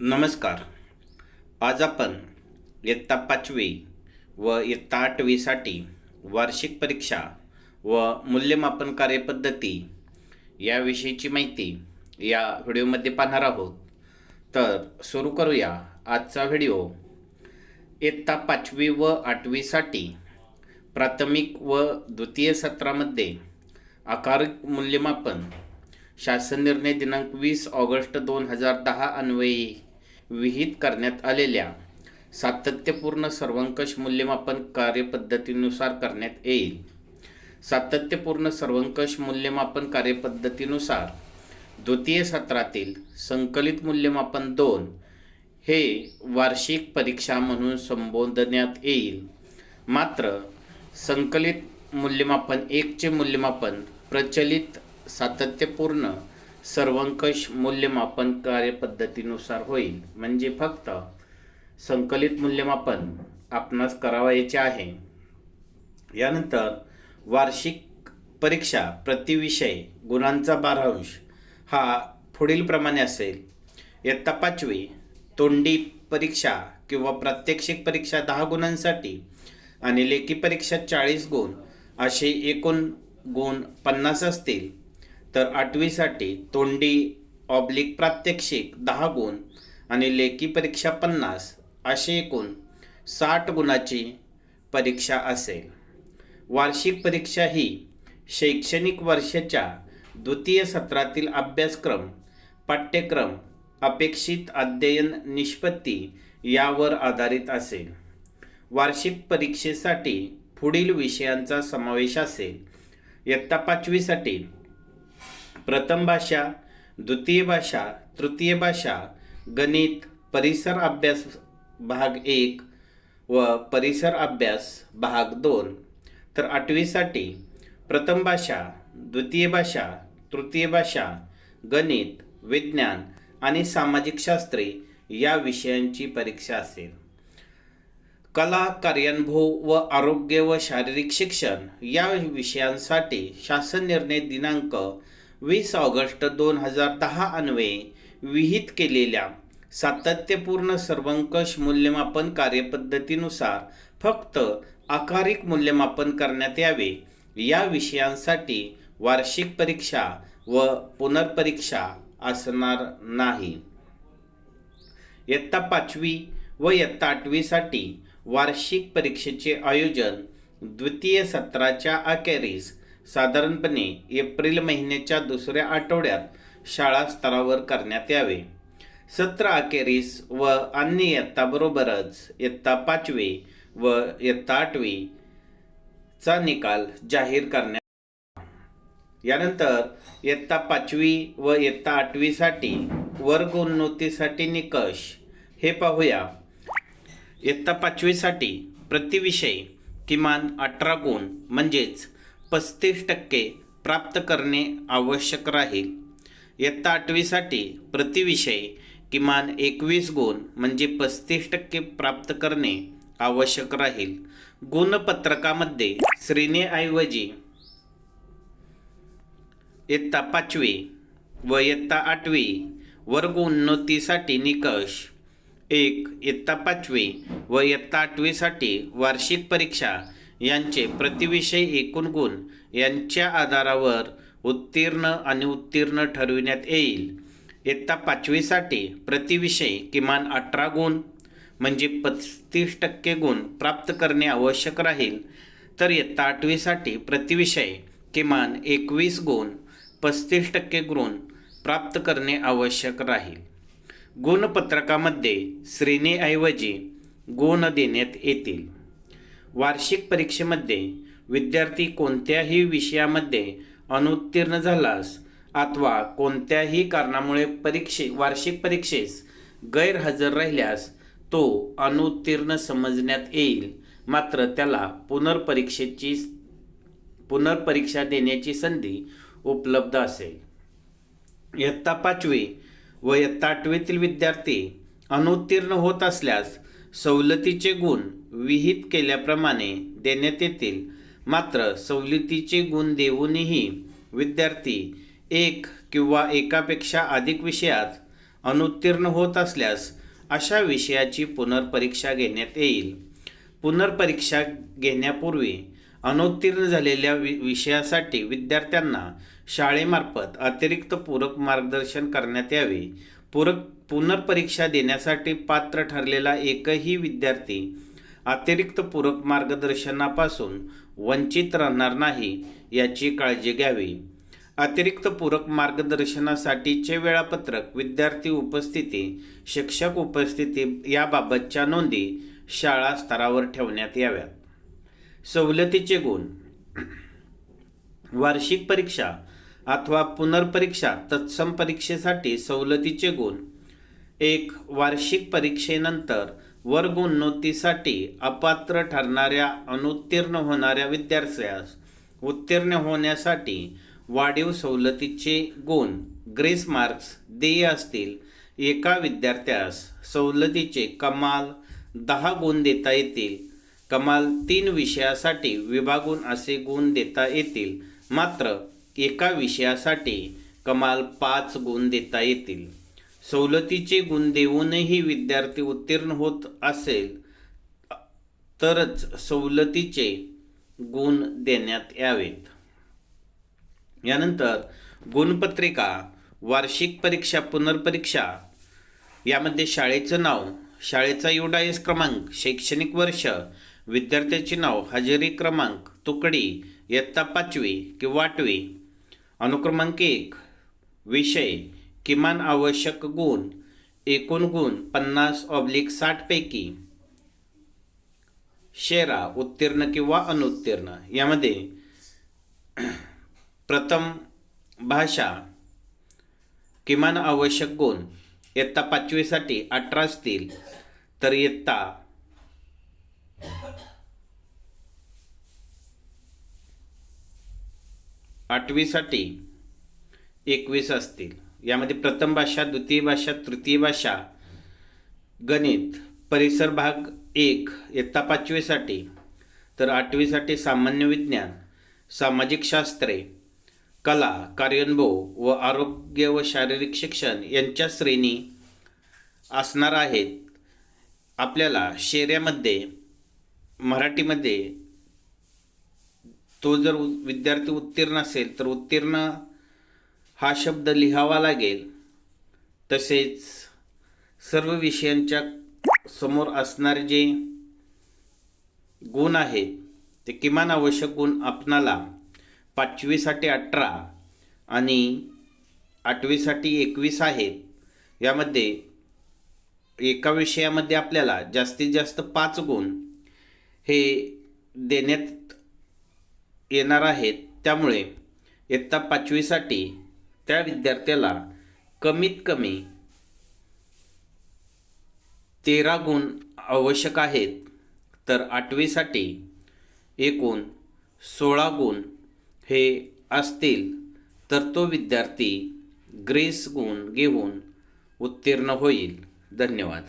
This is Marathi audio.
नमस्कार. आज आपण इयत्ता पाचवी व इयत्ता आठवीसाठी वार्षिक परीक्षा व मूल्यमापन कार्यपद्धती याविषयीची माहिती या व्हिडिओमध्ये पाहणार आहोत. तर सुरू करूया आजचा व्हिडिओ. इयत्ता पाचवी व आठवीसाठी प्राथमिक व द्वितीय सत्रामध्ये आकारिक मूल्यमापन शासन निर्णय दिनांक वीस ऑगस्ट दोन हजार दहा अन्वयी विहित करण्यात आलेल्या. सातत्यपूर्ण सर्वंकष मूल्यमापन कार्यपद्धतीनुसार करण्यात येईल. सातत्यपूर्ण सर्वंकष मूल्यमापन कार्यपद्धतीनुसार द्वितीय सत्रातील संकलित मूल्यमापन दोन हे वार्षिक परीक्षा म्हणून संबोधण्यात येईल. मात्र संकलित मूल्यमापन एकचे मूल्यमापन प्रचलित सातत्यपूर्ण सर्वंकष मूल्यमापन कार्यपद्धतीनुसार होईल. म्हणजे फक्त संकलित मूल्यमापन आपणास करावायचे आहे. यानंतर वार्षिक परीक्षा प्रतिविषय गुणांचा बारांश हा पुढीलप्रमाणे असेल. इयत्ता पाचवी तोंडी परीक्षा किंवा प्रात्यक्षिक परीक्षा दहा गुणांसाठी आणि लेखी परीक्षा चाळीस गुण असे एकूण गुण पन्नास असतील. तर आठवीसाठी तोंडी ऑब्लिक प्रात्यक्षिक दहा गुण आणि लेखी परीक्षा पन्नास असे एकूण साठ गुणाची परीक्षा असेल. वार्षिक परीक्षा ही शैक्षणिक वर्षाच्या द्वितीय सत्रातील अभ्यासक्रम पाठ्यक्रम अपेक्षित अध्ययन निष्पत्ती यावर आधारित असेल. वार्षिक परीक्षेसाठी पुढील विषयांचा समावेश असेल. इयत्ता पाचवीसाठी प्रथम भाषा द्वितीय भाषा तृतीय भाषा गणित परिसर अभ्यास भाग एक व परिसर अभ्यास भाग दोन. तर आठवीसाठी प्रथम भाषा द्वितीय भाषा तृतीय भाषा गणित विज्ञान आणि सामाजिक शास्त्रे या विषयांची परीक्षा असेल. कला कार्यानुभव व आरोग्य व शारीरिक शिक्षण या विषयांसाठी शासन निर्णय दिनांक वीस ऑगस्ट दोन हजार दहा अन्वये विहित केलेल्या सातत्यपूर्ण सर्वंकष मूल्यमापन कार्यपद्धतीनुसार फक्त आकारिक मूल्यमापन करण्यात यावे. या विषयांसाठी वार्षिक परीक्षा व पुनर्परीक्षा असणार नाही. इयत्ता पाचवी व इयत्ता आठवीसाठी वार्षिक परीक्षेचे आयोजन द्वितीय सत्राच्या अखेरीस साधारणपणे एप्रिल महिन्याच्या दुसऱ्या आठवड्यात शाळा स्तरावर करण्यात यावे. सत्र अखेरीस व अन्य इयत्ताबरोबरच इयत्ता पाचवी व इयत्ता आठवी चा निकाल जाहीर करण्यात यानंतर इयत्ता पाचवी व इयत्ता आठवीसाठी वर्गोन्नतीसाठी निकष. हे पाहूया. इयत्ता पाचवीसाठी प्रतिविषय किमान अठरा गुण म्हणजेच पस्तीस टक्के प्राप्त करणे आवश्यक राहील. इयत्ता आठवीसाठी प्रतिविषय किमान एकवीस गुण म्हणजे पस्तीस टक्के प्राप्त करणे आवश्यक राहील. गुणपत्रकामध्ये श्रेणीऐवजी इयत्ता पाचवी व इयत्ता आठवी वर्ग उन्नतीसाठी निकष. एक इयत्ता पाचवी व इयत्ता आठवीसाठी वार्षिक परीक्षा यांचे प्रतिविषय एकूण गुण यांच्या आधारावर उत्तीर्ण आणि उत्तीर्ण ठरविण्यात येईल. इयत्ता पाचवीसाठी प्रतिविषय किमान अठरा गुण म्हणजे पस्तीस टक्के गुण प्राप्त करणे आवश्यक राहील. तर इयत्ता आठवीसाठी प्रतिविषय किमान एकवीस गुण पस्तीस टक्के गुण प्राप्त करणे आवश्यक राहील. गुणपत्रकामध्ये श्रेणीऐवजी गुण देण्यात येतील. वार्षिक परीक्षेमध्ये विद्यार्थी कोणत्याही विषयामध्ये अनुत्तीर्ण झालास अथवा कोणत्याही कारणामुळे परीक्षे वार्षिक परीक्षेस गैरहजर राहिल्यास तो अनुत्तीर्ण समजण्यात येईल. मात्र त्याला पुनर्परीक्षेची पुनर्परीक्षा देण्याची संधी उपलब्ध असेल. इयत्ता पाचवी व इयत्ता आठवीतील विद्यार्थी अनुत्तीर्ण होत असल्यास सवलतीचे गुण विहित केल्याप्रमाणे देण्यात येतील. मात्र सवलतीचे गुण देऊनही विद्यार्थी एक किंवा एकापेक्षा अधिक विषयात अनुत्तीर्ण होत असल्यास अशा विषयाची पुनर्परीक्षा घेण्यात येईल. पुनर्परीक्षा घेण्यापूर्वी अनुत्तीर्ण झालेल्या वि विषयासाठी विद्यार्थ्यांना शाळेमार्फत अतिरिक्त पूरक मार्गदर्शन करण्यात यावे. पूरक पुनर्परीक्षा देण्यासाठी पात्र ठरलेला एकही विद्यार्थी अतिरिक्त पूरक मार्गदर्शनापासून वंचित राहणार नाही याची काळजी घ्यावी. अतिरिक्त पूरक मार्गदर्शनासाठीचे वेळापत्रक विद्यार्थी उपस्थिती शिक्षक उपस्थिती याबाबतच्या नोंदी शाळा स्तरावर ठेवण्यात याव्यात. सवलतीचे गुण. वार्षिक परीक्षा अथवा पुनर्परीक्षा तत्सम परीक्षेसाठी सवलतीचे गुण. एक वार्षिक परीक्षेनंतर वर्गोन्नतीसाठी अपात्र ठरणाऱ्या अनुत्तीर्ण होणाऱ्या विद्यार्थ्यास उत्तीर्ण होण्यासाठी वाढीव सवलतीचे गुण ग्रेस मार्क्स देय असतील. एका विद्यार्थ्यास सवलतीचे कमाल दहा गुण देता येतील. कमाल तीन विषयासाठी विभागून असे गुण देता येतील. मात्र एका विषयासाठी कमाल पाच गुण देता येतील. सवलतीचे गुण देऊनही विद्यार्थी उत्तीर्ण होत असेल तरच सवलतीचे गुण देण्यात यावेत. यानंतर गुणपत्रिका वार्षिक परीक्षा पुनर्परीक्षा यामध्ये शाळेचं नाव शाळेचा युडायस क्रमांक शैक्षणिक वर्ष विद्यार्थ्याचे नाव हजेरी क्रमांक तुकडी इयत्ता पाचवी किंवा आठवी अनुक्रमांक एक विषय किमान आवश्यक गुण एकूण गुण पन्नास ऑब्लिक साठपैकी शेरा उत्तीर्ण किंवा अनुत्तीर्ण. यामध्ये प्रथम भाषा किमान आवश्यक गुण इयत्ता पाचवीसाठी अठरा असतील तर इयत्ता आठवीसाठी एकवीस असतील. यामध्ये प्रथम भाषा द्वितीय भाषा तृतीय भाषा गणित परिसर भाग एक इयत्ता पाचवीसाठी तर आठवीसाठी सामान्य विज्ञान सामाजिक शास्त्रे कला कार्यानुभव व आरोग्य व शारीरिक शिक्षण यांच्या श्रेणी असणार आहेत. आपल्याला शेऱ्यामध्ये मराठीमध्ये तो जर उ- विद्यार्थी उत्तीर्ण असेल तर उत्तीर्ण हा शब्द लिहावा लागेल. तसेच सर्व विषयांच्या समोर असणारे जे गुण आहेत ते किमान आवश्यक गुण आपणाला पाचवीसाठी अठरा आणि आठवीसाठी एकवीस आहेत. यामध्ये एका विषयामध्ये आपल्याला जास्तीत जास्त पाच गुण हे देण्यात येणार आहेत. त्यामुळे इयत्ता पाचवीसाठी त्या विद्यार्थ्याला कमीत कमी तेरा गुण आवश्यक आहेत. तर आठवीसाठी एकूण सोळा गुण हे असतील तर तो विद्यार्थी ग्रेस गुण घेऊन उत्तीर्ण होईल. धन्यवाद.